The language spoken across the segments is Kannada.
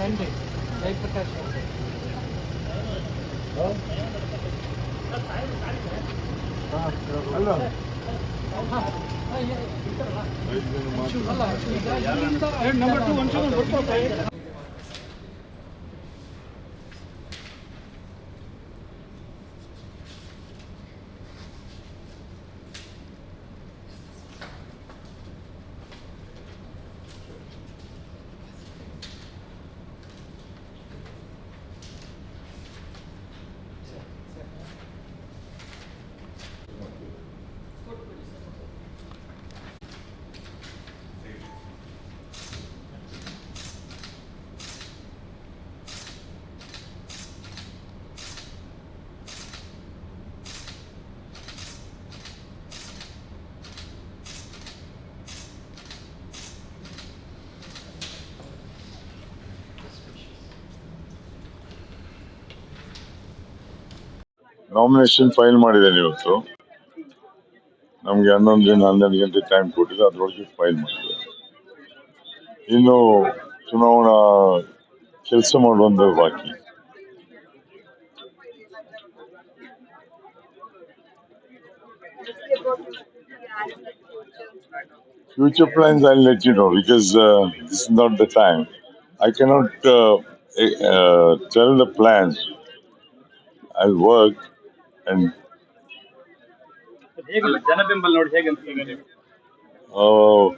Sunday, Jai Prakash. Huh? ಅಲ್ಲ ನಂಬರ್ ಟು ಒಂದು ಸೆಕೆಂಡ್ ನಾಮಿನೇಷನ್ ಫೈಲ್ ಮಾಡಿದ್ದೇನೆ ಇವತ್ತು ನಮಗೆ ಹನ್ನೊಂದರಿಂದ ಹನ್ನೆರಡು ಗಂಟೆ ಟೈಮ್ ಕೊಟ್ಟಿದ್ದು ಅದರೊಳಗೆ ಫೈಲ್ ಮಾಡಿದೆ ಇನ್ನು ಚುನಾವಣಾ ಕೆಲಸ ಮಾಡುವಂತ ಬಾಕಿ future plans I'll let you know because uh, this is not the time. I cannot uh, eh, uh, tell the plans. I'll work ಹೇಗಿಲ್ಲ ಜನಬೆಂಬಲ ನೋಡಿ ಹೇಗೆ ಅನ್ಸ್ತದೆ ನಿಮ್ಗೆ?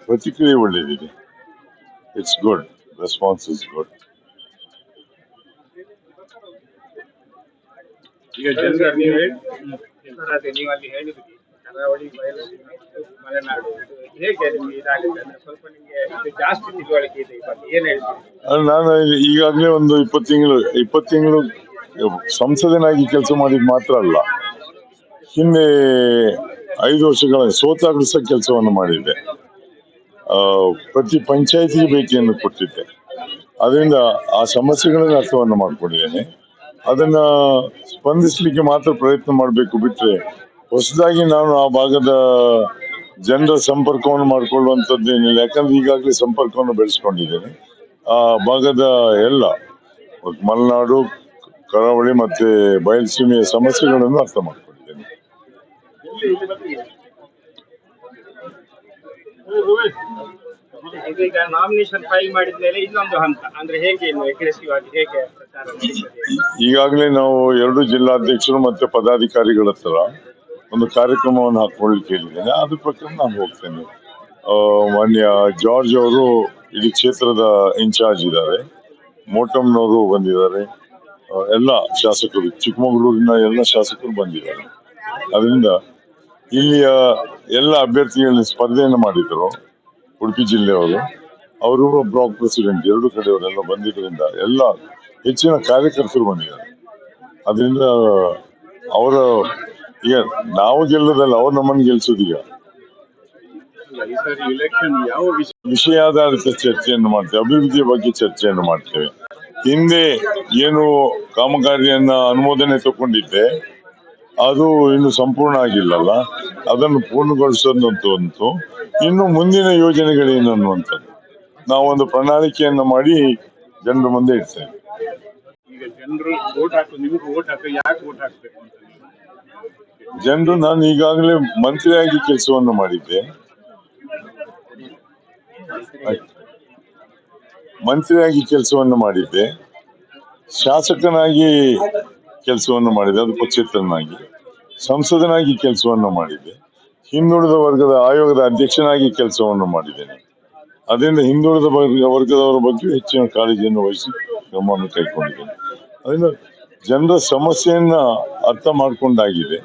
ಪ್ರತಿಕ್ರಿಯೆ ಒಳ್ಳೆಯದಿದೆ it's good response is good ಈಗ ಜನರು ನೀವು ಹೇಳಿ. ಅದೇ ನೀವು ಅಲ್ಲಿ ಹೇಳಿದ್ರಿ. ಕರಾವಳಿ ಬಯಲು ಮತ್ತು ಮಲೆನಾಡು. ಇದು ಹೇಗೆ ನಿಮ್ಗೆ ಇದಾಗುತ್ತೆ ಅಂದ್ರೆ ಸ್ವಲ್ಪ ನಿಮ್ಗೆ ಇದು ಜಾಸ್ತಿ ತಿಳುವಳಿಕೆ ಇದೆ ಈ ಬಗ್ಗೆ. ಏನ್ ಹೇಳ್ತೀರಿ? ನಾನು ಈಗಾಗಲೇ ಒಂದು ಇಪ್ಪತ್ತು ತಿಂಗಳು ಇಪ್ಪತ್ತು ತಿಂಗಳು ಸಂಸದನಾಗಿ ಕೆಲಸ ಮಾಡಿದ ಮಾತ್ರ ಅಲ್ಲ. ಹಿಂದೆ ಐದು ವರ್ಷಗಳ ಸೋತಾಗಲೂ ಸಹ ಕೆಲಸವನ್ನು ಮಾಡಿದ್ದೆ. ಪ್ರತಿ ಪಂಚಾಯತಿಗೆ ಭೇಟಿಯನ್ನು ಕೊಟ್ಟಿದ್ದೆ. ಅದರಿಂದ ಆ ಸಮಸ್ಯೆಗಳನ್ನು ಅರ್ಥವನ್ನು ಮಾಡಿಕೊಂಡಿದ್ದೇನೆ. ಅದನ್ನ ಸ್ಪಂದಿಸಲಿಕ್ಕೆ ಮಾತ್ರ ಪ್ರಯತ್ನ ಮಾಡಬೇಕು ಬಿಟ್ಟರೆ ಹೊಸದಾಗಿ ನಾನು ಆ ಭಾಗದ ಜನರ ಸಂಪರ್ಕವನ್ನು ಮಾಡಿಕೊಳ್ಳುವಂಥದ್ದೇನಿಲ್ಲ ಯಾಕಂದ್ರೆ ಈಗಾಗಲೇ ಸಂಪರ್ಕವನ್ನು ಬೆಳೆಸ್ಕೊಂಡಿದ್ದೇನೆ. ಆ ಭಾಗದ ಎಲ್ಲ, ಮಲೆನಾಡು ಕರಾವಳಿ ಮತ್ತೆ ಬಯಲುಸೀಮೆಯ ಸಮಸ್ಯೆಗಳನ್ನು ಅರ್ಥ ಮಾಡಿಕೊಂಡಿದ್ದೇನೆ. ಇದು ಈಗ ನಾಮಿನೇಷನ್ ಫೈಲ್ ಮಾಡಿದ ಮೇಲೆ ಇನ್ನೊಂದು ಹಂತ ಅಂದ್ರೆ ಹೇಗೆ ಇನ್ನು ಅಗ್ರೆಸಿವ್ ಆಗಿ ಹೇಗೆ ಪ್ರಚಾರ ಈಗಾಗಲೇ ನಾವು ಎರಡು ಜಿಲ್ಲಾಧ್ಯಕ್ಷರು ಮತ್ತೆ ಪದಾಧಿಕಾರಿಗಳ ಹತ್ರ ಒಂದು ಕಾರ್ಯಕ್ರಮವನ್ನು ಹಾಕೊಳ್ಳಿಕ್ಕೆ ಹೇಳಿದ್ದೇನೆ. ಅದ್ರ ಪ್ರಕಾರ ನಾನು ಹೋಗ್ತೇನೆ. ಮಾನ್ಯ ಜಾರ್ಜ್ ಅವರು ಇಡೀ ಕ್ಷೇತ್ರದ ಇನ್ಚಾರ್ಜ್ ಇದ್ದಾರೆ. ಮೋಟಮ್ನವರು ಬಂದಿದ್ದಾರೆ. ಎಲ್ಲ ಶಾಸಕರು ಚಿಕ್ಕಮಗಳೂರಿನ ಎಲ್ಲ ಶಾಸಕರು ಬಂದಿದ್ದಾರೆ. ಅದರಿಂದ ಇಲ್ಲಿಯ ಎಲ್ಲ ಅಭ್ಯರ್ಥಿಗಳಲ್ಲಿ ಸ್ಪರ್ಧೆಯನ್ನು ಮಾಡಿದ್ರು ಉಡುಪಿ ಜಿಲ್ಲೆಯವರು. ಅವರು ಬ್ಲಾಕ್ ಪ್ರೆಸಿಡೆಂಟ್ ಎರಡು ಕಡೆಯವರೆಲ್ಲ ಬಂದಿದ್ದರಿಂದ ಎಲ್ಲ ಹೆಚ್ಚಿನ ಕಾರ್ಯಕರ್ತರು ಬಂದಿದ್ದಾರೆ. ಅದರಿಂದ ಅವರ ಈಗ ನಾವು ಗೆಲ್ಲೋದಲ್ಲ ಅವ್ರು ನಮ್ಮನ್ನು ಗೆಲ್ಸೋದೀಗ. ವಿಷಯಾಧಾರಿತ ಚರ್ಚೆಯನ್ನು ಮಾಡ್ತೇವೆ ಅಭಿವೃದ್ಧಿಯ ಬಗ್ಗೆ ಚರ್ಚೆಯನ್ನು ಮಾಡ್ತೇವೆ. ಹಿಂದೆ ಏನು ಕಾಮಗಾರಿಯನ್ನ ಅನುಮೋದನೆ ತಗೊಂಡಿದ್ದೆ ಅದು ಇನ್ನು ಸಂಪೂರ್ಣ ಆಗಿಲ್ಲಲ್ಲ. ಅದನ್ನು ಪೂರ್ಣಗೊಳಿಸೋದಂತೂ ಇನ್ನು ಮುಂದಿನ ಯೋಜನೆಗಳೇನು ಅನ್ನುವಂಥದ್ದು ನಾವೊಂದು ಪ್ರಣಾಳಿಕೆಯನ್ನು ಮಾಡಿ ಜನರ ಮುಂದೆ ಇಡ್ತೇವೆ. ಜನರು ನಾನು ಈಗಾಗಲೇ ಮಂತ್ರಿಯಾಗಿ ಕೆಲಸವನ್ನು ಮಾಡಿದ್ದೆ. ಆಯ್ತು. ಮಂತ್ರಿಯಾಗಿ ಕೆಲಸವನ್ನು ಮಾಡಿದ್ದೆ. ಶಾಸಕನಾಗಿ ಕೆಲಸವನ್ನು ಮಾಡಿದೆ, ಅದು ಪಕ್ಷೇತರನಾಗಿ. ಸಂಸದನಾಗಿ ಕೆಲಸವನ್ನು ಮಾಡಿದ್ದೆ. ಹಿಂದುಳಿದ ವರ್ಗದ ಆಯೋಗದ ಅಧ್ಯಕ್ಷನಾಗಿ ಕೆಲಸವನ್ನು ಮಾಡಿದ್ದೇನೆ. ಅದರಿಂದ ಹಿಂದುಳಿದ ವರ್ಗ, ವರ್ಗದವರ ಬಗ್ಗೆ ಹೆಚ್ಚಿನ ಕಾಳಜಿಯನ್ನು ವಹಿಸಿ ಕ್ರಮವನ್ನು ಕೈಗೊಂಡಿದ್ದೇನೆ. ಅದರಿಂದ ಜನರ ಸಮಸ್ಯೆಯನ್ನ ಅರ್ಥ ಮಾಡಿಕೊಂಡಾಗಿದೆ.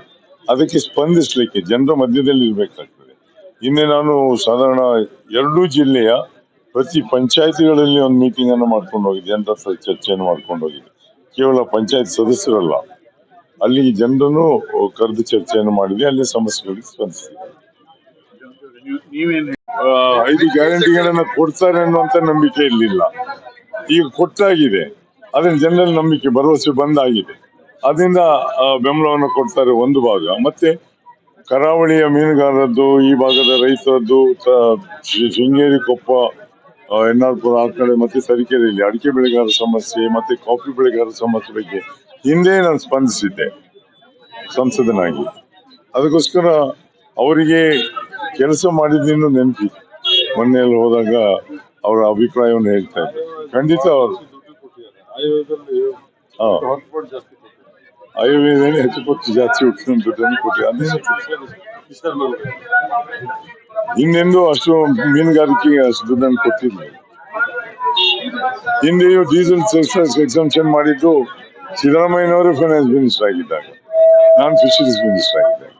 ಅದಕ್ಕೆ ಸ್ಪಂದಿಸಲಿಕ್ಕೆ, ಜನರ ಮಧ್ಯದಲ್ಲಿ ಇರಬೇಕಾಗ್ತದೆ ಇನ್ನೇ ನಾನು ಸಾಧಾರಣ ಎರಡೂ ಜಿಲ್ಲೆಯ ಪ್ರತಿ ಪಂಚಾಯತಿಗಳಲ್ಲಿ ಒಂದು ಮೀಟಿಂಗ್ ಅನ್ನು ಮಾಡ್ಕೊಂಡು ಹೋಗಿದೆ ಜನರ ಚರ್ಚೆಯನ್ನು ಮಾಡ್ಕೊಂಡು ಹೋಗಿದ್ದೆ. ಕೇವಲ ಪಂಚಾಯತ್ ಸದಸ್ಯರಲ್ಲ. ಅಲ್ಲಿ ಜನರನ್ನು ಕರೆದು ಚರ್ಚೆಯನ್ನು ಮಾಡಿದೆ ಅಲ್ಲಿ ಸಮಸ್ಯೆಗಳಿಗೆ ಸ್ಪಂದಿಸಿದೆ ನೀವು- ನೀವೇನ್ ಆ, ಐದು ಗ್ಯಾರಂಟಿಗಳನ್ನ ಕೊಡ್ತಾರೆ ಅನ್ನುವಂತ ನಂಬಿಕೆ ಇರಲಿಲ್ಲ. ಈಗ ಕೊಟ್ಟಾಗಿದೆ ಅದರಿಂದ ಜನರಲ್ಲಿ ನಂಬಿಕೆ ಭರವಸೆ ಬಂದಾಗಿದೆ. ಅದರಿಂದ ಬೆಂಬಲವನ್ನು ಕೊಡ್ತಾರೆ ಒಂದು ಭಾಗ. ಮತ್ತೆ ಕರಾವಳಿಯ ಮೀನುಗಾರರದ್ದು ಈ ಭಾಗದ ರೈತರದ್ದು ಶೃಂಗೇರಿ ಕೊಪ್ಪ ಆ, ಪುರ ಆ ಕಡೆ ಮತ್ತೆ ತರೀಕೆರೆಯಲ್ಲಿ ಅಡಿಕೆ ಬೆಳೆಗಾರರ ಸಮಸ್ಯೆ ಮತ್ತೆ ಕಾಫಿ ಬೆಳೆಗಾರರ ಸಮಸ್ಯೆ ಬಗ್ಗೆ ಹಿಂದೆ ನಾನು ಸ್ಪಂದಿಸಿದ್ದೆ ಸಂಸದನಾಗಿ. ಅದಕ್ಕೋಸ್ಕರ ಅವರಿಗೆ ಕೆಲಸ ಮಾಡಿದ್ದೇನು ನೆನಪಿ. ಮೊನ್ನೆಯಲ್ಲಿ ಹೋದಾಗ ಅವರ ಅಭಿಪ್ರಾಯವನ್ನು ಹೇಳ್ತಾ ಇದ್ದೆ. ಖಂಡಿತ ಅವರು. ಆಯುರ್ವೇದನೇ ಹೆಚ್ಚು ಕೊಟ್ಟು ಜಾಸ್ತಿ ಹುಟ್ಟಿದ ದುಡ್ಡನ್ನು ಕೊಟ್ಟು ಅದೇನು ಹಿಂದೆಂದೂ ಅಷ್ಟು ಮೀನುಗಾರಿಕೆಗೆ ಅಷ್ಟು ಕೊಟ್ಟಿಲ್ಲ ಹಿಂದೆಯೂ ಡೀಸೆಲ್ ಸೆಸ್ ಎಕ್ಸಂಪ್ಷನ್ ಮಾಡಿದ್ದು ಸಿದ್ದರಾಮಯ್ಯನವರು ಫೈನಾನ್ಸ್ ಮಿನಿಸ್ಟರ್ ಆಗಿದ್ದಾಗ ನಾನು ಫಿಶರೀಸ್ ಮಿನಿಸ್ಟರ್ ಆಗಿದ್ದಾಗ